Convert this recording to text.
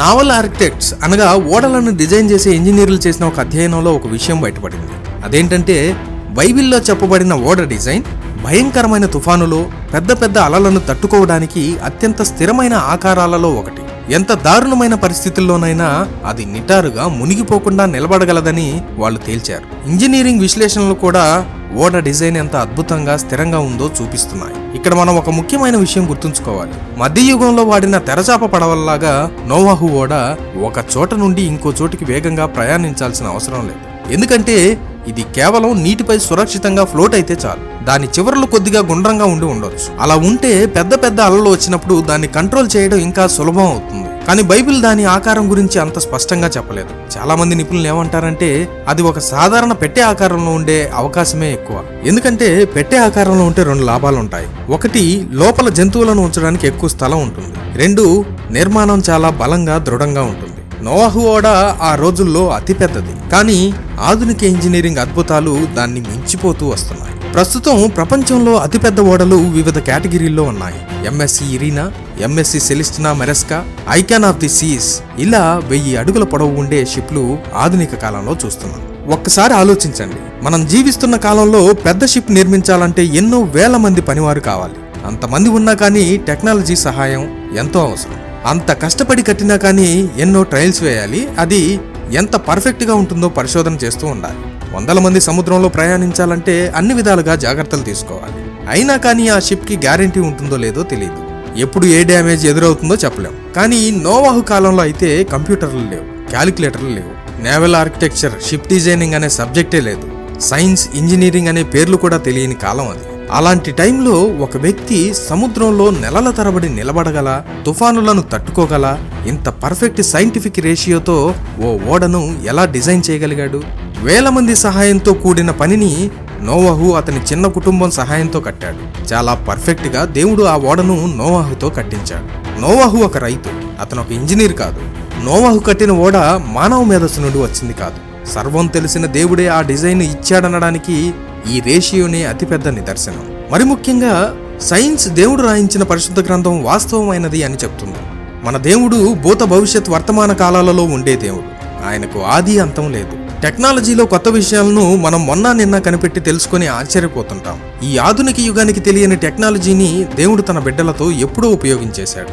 Naval architects అనగా ఓడలను design చేసే ఇంజనీర్లు చేసిన ఒక అధ్యయనంలో ఒక విషయం బయటపడింది. అదేంటంటే బైబిల్లో చెప్పబడిన ఓడ డిజైన్ భయంకరమైన తుఫానులో పెద్ద పెద్ద అలలను తట్టుకోవడానికి అత్యంత స్థిరమైన ఆకారాలలో ఒకటి. ఎంత దారుణమైన పరిస్థితుల్లోనైనా అది నిటారుగా మునిగిపోకుండా నిలబడగలదని వాళ్ళు తేల్చారు. ఇంజనీరింగ్ విశ్లేషణలు కూడా ఓడ డిజైన్ ఎంత అద్భుతంగా స్థిరంగా ఉందో చూపిస్తున్నాయి. ఇక్కడ మనం ఒక ముఖ్యమైన విషయం గుర్తుంచుకోవాలి. మధ్యయుగంలో వాడిన తెరచాప పడవల్లాగా నోవాహు ఓడ ఒక చోట నుండి ఇంకో చోటికి వేగంగా ప్రయాణించాల్సిన అవసరం లేదు. ఎందుకంటే ఇది కేవలం నీటిపై సురక్షితంగా ఫ్లోట్ అయితే చాలు. దాని చివర్లు కొద్దిగా గుండ్రంగా ఉండి ఉండొచ్చు. అలా ఉంటే పెద్ద పెద్ద అలలు వచ్చినప్పుడు దాన్ని కంట్రోల్ చేయడం ఇంకా సులభం అవుతుంది. కానీ బైబిల్ దాని ఆకారం గురించి అంత స్పష్టంగా చెప్పలేదు. చాలా మంది నిపుణులు ఏమంటారంటే అది ఒక సాధారణ పెట్టే ఆకారంలో ఉండే అవకాశమే ఎక్కువ. ఎందుకంటే పెట్టే ఆకారంలో ఉంటే రెండు లాభాలు ఉంటాయి. ఒకటి లోపల జంతువులను ఉంచడానికి ఎక్కువ స్థలం ఉంటుంది. రెండు నిర్మాణం చాలా బలంగా దృఢంగా ఉంటుంది. నోవాహు ఓడ ఆ రోజుల్లో అతిపెద్దది. కానీ ఆధునిక ఇంజనీరింగ్ అద్భుతాలు దాన్ని మించిపోతూ వస్తున్నాయి. ప్రస్తుతం ప్రపంచంలో అతిపెద్ద ఓడలు వివిధ కేటగిరీల్లో ఉన్నాయి. MSC Irina MSC Celestina మెరెస్కా Icon of the Seas ఇలా వెయ్యి అడుగుల పొడవు ఉండే షిప్లు ఆధునిక కాలంలో చూస్తున్నాం. ఒక్కసారి ఆలోచించండి. మనం జీవిస్తున్న కాలంలో పెద్ద షిప్ నిర్మించాలంటే ఎన్నో వేల మంది పనివారు కావాలి. అంతమంది ఉన్నా కానీ టెక్నాలజీ సహాయం ఎంతో అవసరం. అంత కష్టపడి కట్టినా కానీ ఎన్నో ట్రయల్స్ వేయాలి. అది ఎంత పర్ఫెక్ట్గా ఉంటుందో పరిశోధన చేస్తూ ఉండాలి. వందల మంది సముద్రంలో ప్రయాణించాలంటే అన్ని విధాలుగా జాగ్రత్తలు తీసుకోవాలి. అయినా కానీ ఆ షిప్కి గ్యారంటీ ఉంటుందో లేదో తెలియదు ఎప్పుడు ఏ డ్యామేజ్ ఎదురవుతుందో చెప్పలేం. కానీ నోవాహు కాలంలో అయితే కంప్యూటర్లు లేవు క్యాలిక్యులేటర్లు లేవు. నేవల్ ఆర్కిటెక్చర్ షిప్ డిజైనింగ్ అనే సబ్జెక్టే లేదు. సైన్స్ ఇంజనీరింగ్ అనే పేర్లు కూడా తెలియని కాలం అది. అలాంటి టైంలో ఒక వ్యక్తి సముద్రంలో నెలల తరబడి నిలబడగల తుఫానులను తట్టుకోగల ఇంత పర్ఫెక్ట్ సైంటిఫిక్ రేషియోతో ఓ ఓడను ఎలా డిజైన్ చేయగలిగాడు? వేల మంది సహాయంతో కూడిన పనిని నోవహు అతని చిన్న కుటుంబం సహాయంతో కట్టాడు. చాలా పర్ఫెక్ట్గా దేవుడు ఆ ఓడను నోవాహుతో కట్టించాడు. నోవాహు ఒక రైతు అతను ఒక ఇంజనీర్ కాదు. నోవాహు కట్టిన ఓడ మానవ మేధస్సు నుండి వచ్చింది కాదు. సర్వం తెలిసిన దేవుడే ఆ డిజైన్ ఇచ్చాడనడానికి ఈ రేషియోనే అతిపెద్ద నిదర్శనం. మరి ముఖ్యంగా సైన్స్ దేవుడు రాయించిన పరిశుద్ధ గ్రంథం వాస్తవమైనది అని చెప్తుంది. మన దేవుడు భూత భవిష్యత్ వర్తమాన కాలాలలో ఉండే దేవుడు. ఆయనకు ఆది అంతం లేదు. టెక్నాలజీలో కొత్త విషయాలను మనం మొన్న నిన్న కనిపెట్టి తెలుసుకొని ఆశ్చర్యపోతుంటాం. ఈ ఆధునిక యుగానికి తెలియని టెక్నాలజీని దేవుడు తన బిడ్డలతో ఎప్పుడూ ఉపయోగించేశాడు.